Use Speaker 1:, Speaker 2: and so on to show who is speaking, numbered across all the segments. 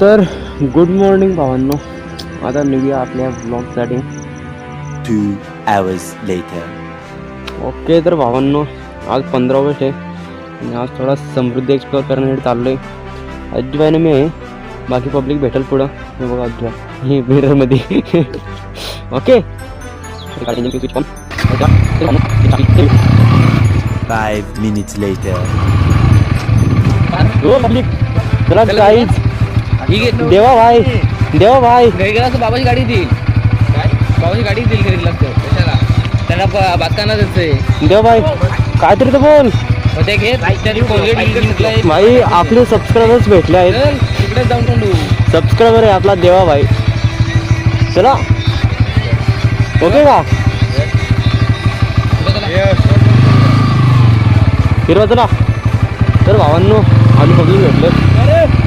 Speaker 1: तर good morning भावांनो. आता निघूया आपल्या ब्लॉगसाठी
Speaker 2: Two hours later.
Speaker 1: ओके तर भावांनो आज पंधरा ऑगस्ट आहे. आणि आज थोडा समृद्धी एक्सप्लोअर करण्यासाठी चाललो आहे अज्जूबाईनं मी आहे. बाकी पब्लिक भेटेल पुढं. हे बघा अज्जूबाई ही मिररमध्ये okay switch on
Speaker 2: Five minutes later.
Speaker 1: हो देवा भाई देवा भाई.
Speaker 3: घरी गेला तर बाबाची गाडी देईल. काय? बाबाची गाडी देईल घरी गेला तर कशाला? त्यांना ब- बाकांना द्यायचंय
Speaker 1: देवा भाई काहीतरी तर बोल.
Speaker 3: ते घे त्याची कोलगेट
Speaker 1: भाई आपले सबस्क्रायबर्स भेटले आहेत.
Speaker 3: तिकडे जाऊन कोंडू
Speaker 1: सबस्क्रायबर आहे आपला देवा भाई. चला. ओके का? फिरवा चला. तर भावांनो आम्ही पब्लिक भेटले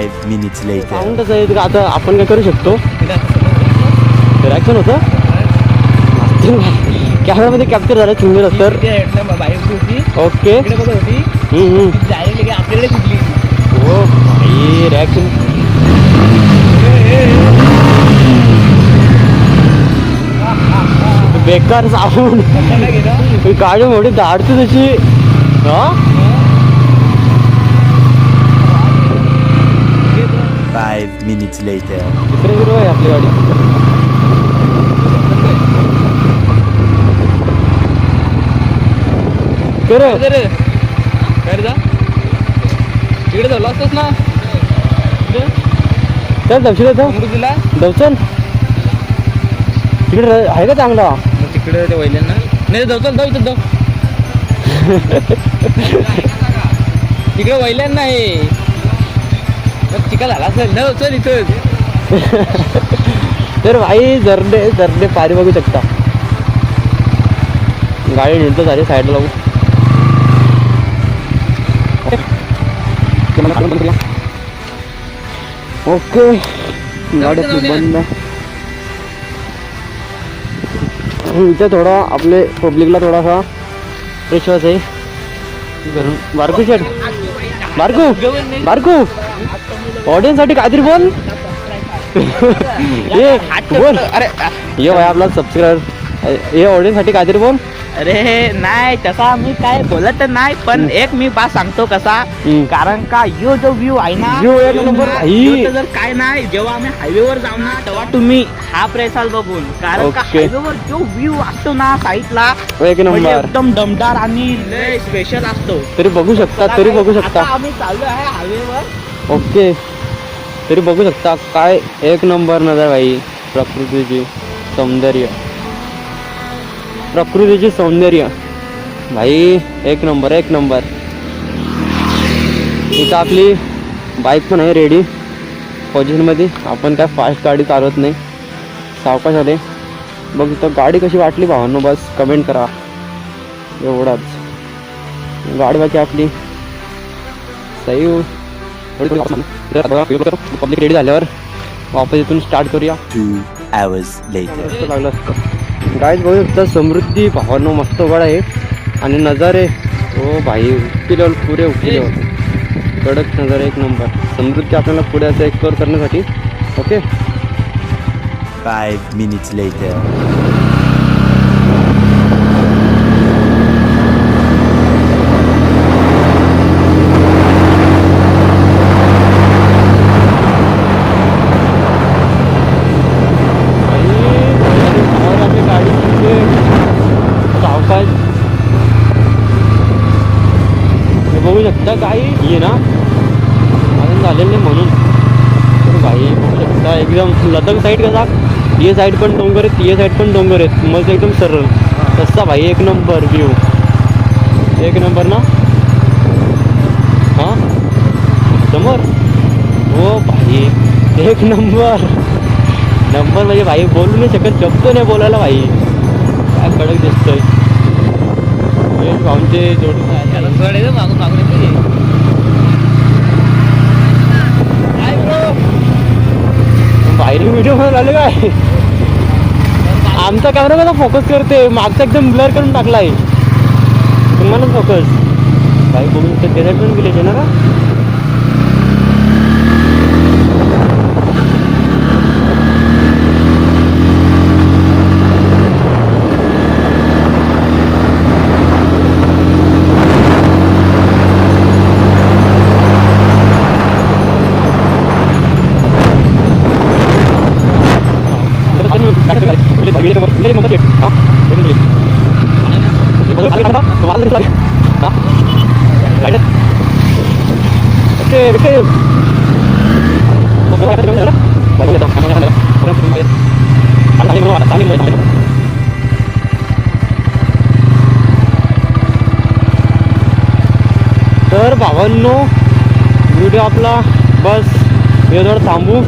Speaker 2: Five minutes later.
Speaker 1: साऊंडच आहे का आता आपण काय करू शकतो? रिॲक्शन होतं. कॅमेरामध्ये कॅप्चर झालं सुंदर
Speaker 3: बाईक होती
Speaker 1: ओके हो भाई रिॲक्शन बेकार साऊंड गाडी मोठी धाडते तशी. हा? दुसरे हिरो आहे आपली गाडी.
Speaker 3: रे काय रे. जा. झालं असतंच ना.
Speaker 1: चल
Speaker 3: अमृतीला
Speaker 1: तिकडे आहे का चांगला?
Speaker 3: मग तिकडे ते वैल्यांना नाही जाऊ चल जाऊ इथं जाऊ. तिकडे वैल्यांना मग चिका झाला असेल. न चल इथं.
Speaker 1: तर भाई जर्दे जर्दे पारी बघू शकता. गाडी निघतो झाली साईडला लावू ओके गाडी बंद इथे थोडा आपले पब्लिकला थोडासा विश्वास आहे. घरून बारकू शेट बारकू बारकू. ऑडियन्ससाठी काहीतरी बोल. ये बोल.
Speaker 3: अरे
Speaker 1: ये भाई आपला सबस्क्राईबर हे ऑडियन्ससाठी काहीतरी बोल.
Speaker 4: अरे नाही तसा मी काय बोलत नाही पण एक मी बात सांगतो कसा. कारण का यो जो व्ह्यू आहे ना
Speaker 1: View एक
Speaker 4: यो
Speaker 1: number
Speaker 4: ना,
Speaker 1: भाई.
Speaker 4: यो तर जर काय नाही जेव्हा आम्ही हायवेवर जाऊ ना तेव्हा तुम्ही हा प्रेसाल बघून. कारण का
Speaker 1: Okay.
Speaker 4: हायवेवर जो व्ह्यू असतो ना साईडला
Speaker 1: एक
Speaker 4: म्हणजे
Speaker 1: नंबर.
Speaker 4: एकदम दमदार आणि लय स्पेशल असतो.
Speaker 1: तरी बघू शकता तरी बघू शकता.
Speaker 4: आम्ही चाललो आहे हायवेवर
Speaker 1: ओके तरी बघू शकता काय एक नंबर नजर भाई प्रकृतीची सौंदर्य. प्रकृतीची सौंदर्य. भाई एक नंबर एक नंबर. इथं आपली बाईक पण आहे रेडी पोझिशनमध्ये आपण काय फास्ट गाडी चालवत नाही. सावकाश आले. बघ इथं गाडी कशी वाटली भावांनो? बस कमेंट करा. एवढाच. गाडी बाकी आपली. सही. पब्लिक रेडी झाल्यावर वापस इथून स्टार्ट करूया. लागलं असतं. गाईज बघू शकता समृद्धी भावांनो मस्त वड आहे. आणि नजारे हो भाई लेवल पुरे उक्की लेवल कडक नजारे एक नंबर समृद्धी आपल्याला पुढे असं एक्सप्लोअर करण्यासाठी. Okay
Speaker 2: Five minutes later.
Speaker 1: आपली गाडी सावकाश हे बघू शकता काही. ये ना. अजून झालेलं नाही म्हणून. तर भाई बघू शकता एकदम लदक साईड कसा? ये साईड पण डोंगर आहेत ये साईड पण डोंगर आहेत. मग एकदम सरळ. तसा भाई एक नंबर व्ह्यू एक नंबर ना? हां? समोर? हो भाई एक नंबर नंबर म्हणजे भाई बोलू नाही शकत. जपतो नाही बोलायला भाई. काय कडक दिसतोय. भाऊंचे जोडी
Speaker 3: त्याला सोडायचं मागून मागून येते
Speaker 1: बाहेर व्हिडिओ आले काय? आमचा कॅमेरा कसा फोकस करते मागचा एकदम ब्लर करून टाकलाय. तुम्हाला फोकस काही शकता त्याच्यात पण विलेज आहे ना का तर भावांनो व्हिडिओ आपला बस हे थोडं थांबू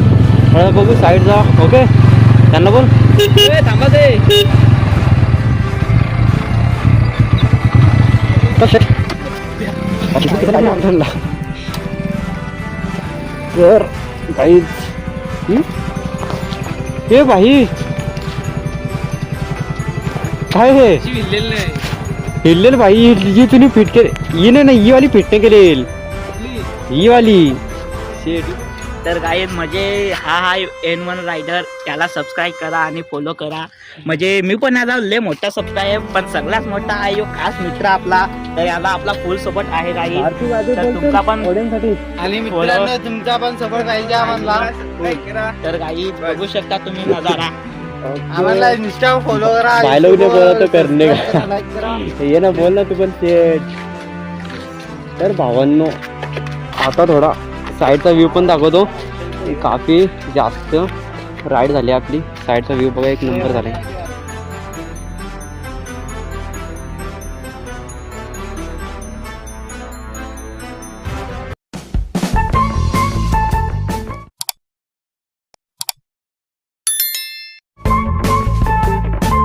Speaker 1: बघू साईडचा ओके त्यांना बोल.
Speaker 3: ए, थांबा ते.
Speaker 1: तर काही हे भाई. काय हे? भाई ही तुम्ही फिट केले ही नाही ना ही वाली फिट नाही केलेल. ही वाली.
Speaker 4: तर काही म्हणजे हा हा एन वन रायडर त्याला सबस्क्राईब करा आणि फॉलो करा. म्हणजे मी पण याचा लय मोठा सबस्क्राईब पण सगळ्यात मोठा आहे यो खास मित्र आपला. तर याला आपला फुल सपोर्ट आहे काही तर तुमचा पण
Speaker 3: आणि
Speaker 4: मित्रांनो,
Speaker 3: तुमचा पण सपोर्ट पाहिजे आम्हाला.
Speaker 4: तर काही बघू शकता तुम्ही नजारा.
Speaker 3: आम्हाला इंस्टा फॉलो करा
Speaker 1: डायलॉग नाही बोला तर करणे. ये ना बोल ना तू पण शेट तर भावांनो आता थोडा साईडचा व्ह्यू पण दाखवतो. काफी जास्त राईड झाली आपली. साईडचा व्ह्यू बघा एक नंबर झाला आहे